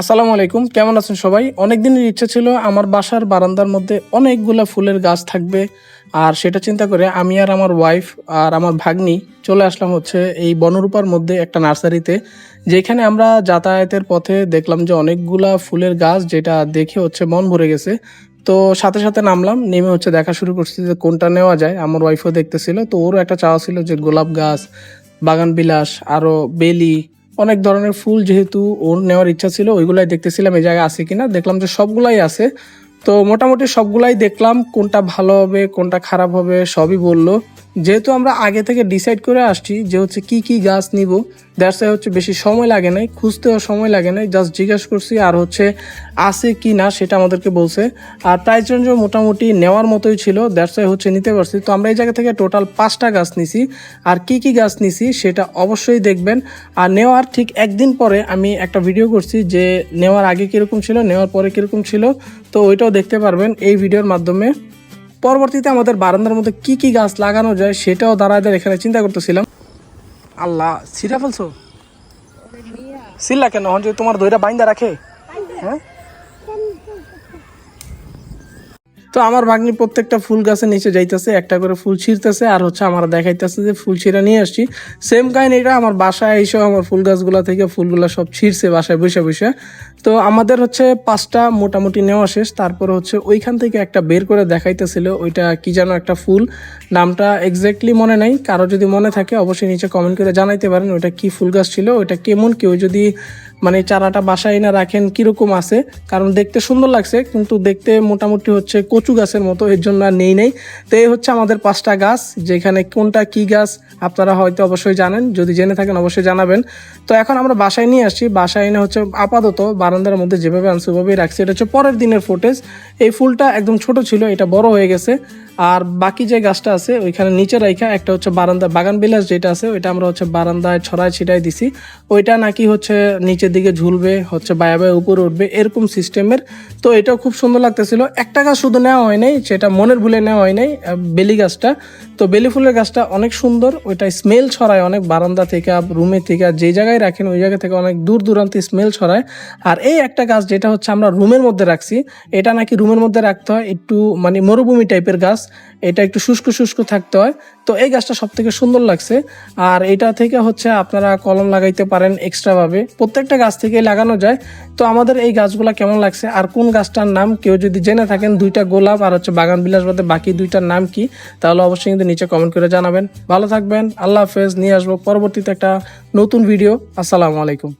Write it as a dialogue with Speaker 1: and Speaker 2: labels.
Speaker 1: আসসালামু আলাইকুম, কেমন আছেন সবাই? অনেক দিনের ইচ্ছা ছিল আমার বাসার বারান্দার মধ্যে অনেকগুলা ফুলের গাছ থাকবে, আর সেটা চিন্তা করে আমি আর আমার ওয়াইফ আর আমার ভাগ্নি চলে আসলাম হচ্ছে এই বনরূপার মধ্যে একটা নার্সারিতে, যেখানে আমরা যাতায়াতের পথে দেখলাম যে অনেকগুলা ফুলের গাছ যেটা দেখে হচ্ছে মন ভরে গেছে। তো সাথে সাথে নামলাম, নেমে হচ্ছে দেখা শুরু করছি যে কোনটা নেওয়া যায়। আমার ওয়াইফও দেখতেছিল, তো ওরও একটা চাওয়া ছিল যে গোলাপ গাছ, বাগান বিলাস, আরও বেলি অনেক ধরনের ফুল যেহেতু ওর নেওয়ার ইচ্ছা ছিল, ওইগুলাই দেখতেছিলাম, এই জায়গায় আছে কিনা, দেখলাম যে সবগুলাই আছে। তো মোটামুটি সবগুলাই দেখলাম, কোনটা ভালো হবে, কোনটা খারাপ হবে, সবই বলল। যেহেতু আমরা আগে থেকে ডিসাইড করে আসছি যে হচ্ছে কি কি গাছ নিব দ্যাটস হচ্ছে বেশি সময় লাগে নাই, খুঁজতেও সময় লাগে নাই জাস্ট জিজ্ঞেস করছি আর হচ্ছে আছে কি না সেটা আমাদেরকে বলছে। আর প্রাইস রেঞ্জও মোটামুটি নেওয়ার মতোই ছিল দ্যাটস হচ্ছে নিতে পারছি। তো আমরা এই জায়গা থেকে টোটাল পাঁচটা গাছ নিছি, আর কি কি গাছ নিছি সেটা অবশ্যই দেখবেন। আর নেওয়ার ঠিক একদিন পরে আমি একটা ভিডিও করছি যে নেওয়ার আগে কীরকম ছিল, নেওয়ার পরে কীরকম ছিল। তো ওইটাও দেখতে পারবেন এই ভিডিওর মাধ্যমে। পরবর্তীতে আমাদের বারান্দার মধ্যে কি কি গাছ লাগানো যায় সেটাও দাঁড়ায় এখানে চিন্তা করতেছিলাম। আল্লাহ সিরা ফেলছো? সিল্লা কেন? তোমার দইটা বাইন্দা রাখে? হ্যাঁ? তো আমার ভাগ্নি প্রত্যেকটা ফুল গাছের নিচে যাইতেছে, একটা করে ফুল ছিঁড়তেছে আর হচ্ছে আমার দেখাইতেছে যে ফুল ছিঁড়া নিয়ে আসছি। সেম কাহিনীটা আমার বাসায় এসেও আমার ফুল গাছগুলা থেকে ফুলগুলা সব ছিঁড়ছে বাসায় বসে বসে। তো আমাদের হচ্ছে পাঁচটা মোটামুটি নেওয়া শেষ, তারপরে হচ্ছে ওইখান থেকে একটা বের করে দেখাইতেছিল, ওইটা কি যেন একটা ফুল। নামটা এক্স্যাক্টলি মনে নাই, কারও যদি মনে থাকে অবশ্যই নিচে কমেন্ট করে জানাইতে পারেন ওইটা কি ফুল গাছ ছিল, ওইটা কেমন কেউ যদি মানে চারাটা বাসায় না রাখেন কীরকম আছে, কারণ দেখতে সুন্দর লাগছে, কিন্তু দেখতে মোটামুটি হচ্ছে কচু গাছের মতো, এর জন্য আর নেই নেই। তো এই হচ্ছে আমাদের পাঁচটা গাছ, যেখানে কোনটা কি গাছ আপনারা হয়তো অবশ্যই জানেন। যদি জেনে থাকেন অবশ্যই জানাবেন। তো এখন আমরা বাসায় নিয়ে আসছি বাসায় এনে হচ্ছে আপাতত বারান্দার মধ্যে যেভাবে আনছি ওভাবেই রাখছি, এটা হচ্ছে পরের দিনের ফুটেজ। এই ফুলটা একদম ছোট ছিল, এটা বড় হয়ে গেছে। আর বাকি যে গাছটা আছে, ওইখানে নিচে রাইখা একটা হচ্ছে বারান্দা, বাগান বিলাস যেটা আছে, ওইটা আমরা হচ্ছে বারান্দায় ছড়ায় ছিটাই দিছি। ওইটা নাকি হচ্ছে নিচের দিকে ঝুলবে, হচ্ছে বায়া বায়া উপরে উঠবে, এরকম সিস্টেমের তো এটাও খুব সুন্দর লাগতেছিল। একটা গাছ শুধু নেওয়া হয় নাই, সেটা মনের ভুলে নেওয়া হয় নাই বেলি গাছটা। তো বেলি ফুলের গাছটা অনেক সুন্দর, ওইটা স্মেল ছড়ায় অনেক বারান্দা থেকে রুমে থেকে, যে জায়গায় রাখেন ওই জায়গা থেকে অনেক দূর দূরান্তে স্মেল ছড়ায়। আর এই একটা গাছ যেটা হচ্ছে আমরা রুমের মধ্যে রাখছি, এটা নাকি রুমের মধ্যে রাখতে হয়, একটু মানে মরুভূমি টাইপের গাছ, এটা একটু শুষ্ক শুষ্ক থাকতে হয়। তো এই গাছটা সব থেকে সুন্দর লাগছে। আর এটা থেকে হচ্ছে আপনারা কলম লাগাইতে পারেন এক্সট্রাভাবে প্রত্যেকটা গাছ থেকেই লাগানো যায়। তো আমাদের এই গাছগুলো কেমন লাগছে? আর কোন গাছটার নাম কেউ যদি জেনে থাকেন, দুইটা গোলাপ আর হচ্ছে বাগান বিলাস বাদে বাকি দুইটার নাম কি? তাহলে অবশ্যই কিন্তু নিচে কমেন্ট করে জানাবেন। ভালো থাকবেন, আল্লাহ হাফেজ। নিয়ে আসব পরবর্তীতে একটা নতুন ভিডিও আসসালামু আলাইকুম।